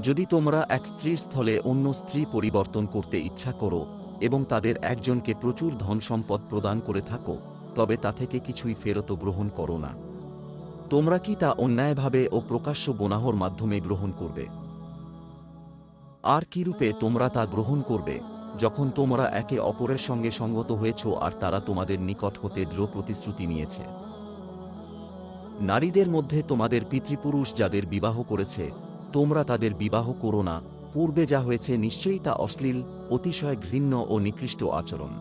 যদি তোমরা এক স্ত্রীর স্থলে অন্য স্ত্রী পরিবর্তন করতে ইচ্ছা করো, এবং তাদের একজনকে প্রচুর ধন সম্পদ প্রদান করে থাকো, তবে তা থেকে কিছুই ফেরত গ্রহণ করো না। তোমরা কি তা অন্যায়ভাবে ও প্রকাশ্য বোনাহর মাধ্যমে গ্রহণ করবে? আর কি রূপে তোমরা তা গ্রহণ করবে, যখন তোমরা একে অপরের সঙ্গে সঙ্গত হয়েছ আর তারা তোমাদের নিকট হতে দৃঢ় প্রতিশ্রুতি নিয়েছে? নারীদের মধ্যে তোমাদের পিতৃপুরুষ যাদের বিবাহ করেছে তোমরা তাদের বিবাহ করো না। পূর্বে যা হয়েছে নিশ্চয়ই তা অশ্লীল, অতিশয় ঘৃণ্য ও নিকৃষ্ট আচরণ।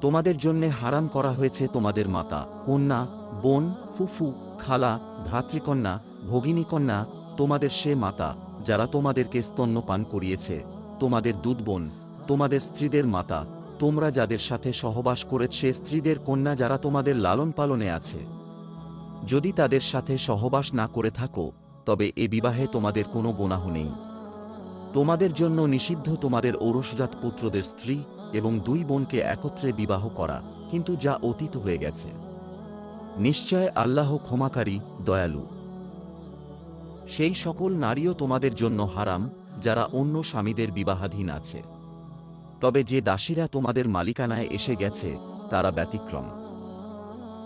তোমাদের জন্যে হারাম করা হয়েছে তোমাদের মাতা, কন্যা, বোন, ফুফু, খালা, ভ্রাতৃকন্যা, ভগিনীকন্যা, তোমাদের সে মাতা, যারা তোমাদেরকে স্তন্যপান করিয়েছে। তোমাদের দুধবোন, তোমাদের স্ত্রীদের মাতা, তোমরা যাদের সাথে সহবাস করেছে স্ত্রীদের কন্যা যারা তোমাদের লালন পালনে আছে। যদি তাদের সাথে সহবাস না করে থাকো তবে এ বিবাহে তোমাদের কোনো গোনাহ নেই। তোমাদের জন্য নিষিদ্ধ তোমাদের ঔরসজাত পুত্রদের স্ত্রী এবং দুই বোনকে একত্রে বিবাহ করা, কিন্তু যা অতীত হয়ে গেছে। নিশ্চয় আল্লাহ ক্ষমাকারী, দয়ালু। সেই সকল নারীও তোমাদের জন্য হারাম, যারা অন্য স্বামীদের বিবাহাধীন আছে। তবে যে দাসীরা তোমাদের মালিকানায় এসে গেছে, তারা ব্যতিক্রম।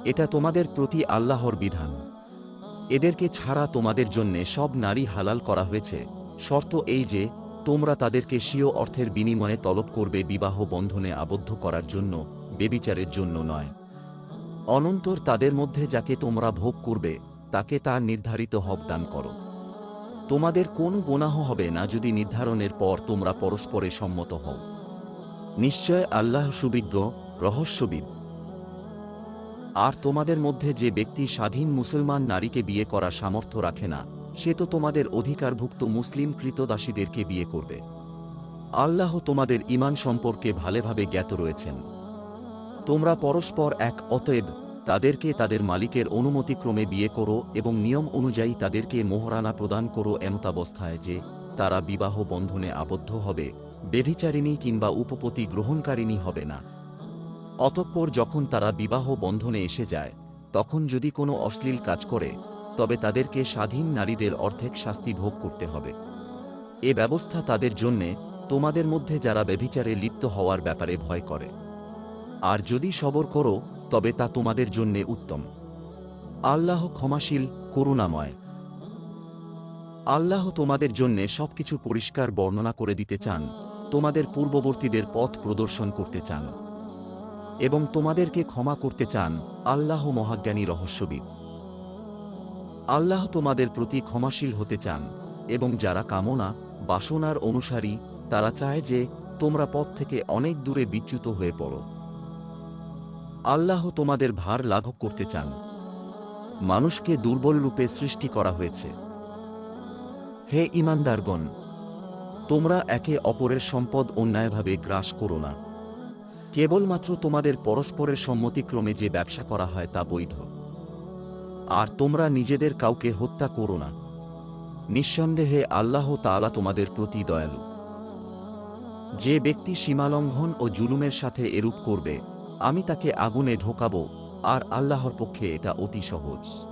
এটা তোমাদের প্রতি আল্লাহর বিধান। এদেরকে ছাড়া তোমাদের জন্যে সব নারী হালাল করা হয়েছে। শর্ত এই যে, তোমরা তাদেরকে স্বীয় অর্থের বিনিময়ে তলব করবে বিবাহ বন্ধনে আবদ্ধ করার জন্য, বেবিচারের জন্য নয়। অনন্তর তাদের মধ্যে যাকে তোমরা ভোগ করবে, তাকে তার নির্ধারিত হক দান করো। তোমাদের কোন গোনাহ হবে না যদি নির্ধারণের পর তোমরা পরস্পরে সম্মত হও। নিশ্চয় আল্লাহ সুবিজ্ঞ, রহস্যবিদ। আর তোমাদের মধ্যে যে ব্যক্তি স্বাধীন মুসলমান নারীকে বিয়ে করা সামর্থ্য রাখে না, সে তো তোমাদের অধিকারভুক্ত মুসলিম কৃতদাসীদেরকে বিয়ে করবে। আল্লাহ তোমাদের ইমান সম্পর্কে ভালোভাবে জ্ঞাত রয়েছেন। তোমরা পরস্পর এক, অতএব তাদেরকে তাদের মালিকের অনুমতিক্রমে বিয়ে করো এবং নিয়ম অনুযায়ী তাদেরকে মোহরানা প্রদান করো এমতাবস্থায় যে, তারা বিবাহ বন্ধনে আবদ্ধ হবে বেভিচারিণী কিংবা উপপতি গ্রহণকারিণী হবে না। অতঃপর যখন তারা বিবাহ বন্ধনে এসে যায়, তখন যদি কোনো অশ্লীল কাজ করে, তবে তাদেরকে স্বাধীন নারীদের অর্ধেক শাস্তি ভোগ করতে হবে। এ ব্যবস্থা তাদের জন্যে তোমাদের মধ্যে যারা ব্যভিচারে লিপ্ত হওয়ার ব্যাপারে ভয় করে। আর যদি সবর করো, তবে তা তোমাদের জন্যে উত্তম। আল্লাহ ক্ষমাশীল, করুণাময়। আল্লাহ তোমাদের জন্যে সবকিছু পরিষ্কার বর্ণনা করে দিতে চান, তোমাদের পূর্ববর্তীদের পথ প্রদর্শন করতে চান। এবং তোমাদেরকে ক্ষমা করতে চান আল্লাহ মহাজ্ঞানী রহস্যবিদ। আল্লাহ তোমাদের প্রতি ক্ষমাশীল হতে চান এবং যারা কামনা, বাসনার অনুসারী, তারা চায় যে তোমরা পথ থেকে অনেক দূরে বিচ্যুত হয়ে পড়ো। আল্লাহ তোমাদের ভার লাঘব করতে চান। মানুষকে দুর্বল রূপে সৃষ্টি করা হয়েছে। হে ইমানদারগণ, তোমরা একে অপরের সম্পদ অন্যায়ভাবে গ্রাস করো না। কেবলমাত্র তোমাদের পরস্পরের সম্মতিক্রমে যে ব্যবসা করা হয় তা বৈধ। আর তোমরা নিজেদের কাউকে হত্যা করো না। নিঃসন্দেহে আল্লাহ তাআলা তোমাদের প্রতি দয়ালু। যে ব্যক্তি সীমালঙ্ঘন ও জুলুমের সাথে এরূপ করবে, আমি তাকে আগুনে ঢোকাব, আর আল্লাহর পক্ষে এটা অতি সহজ।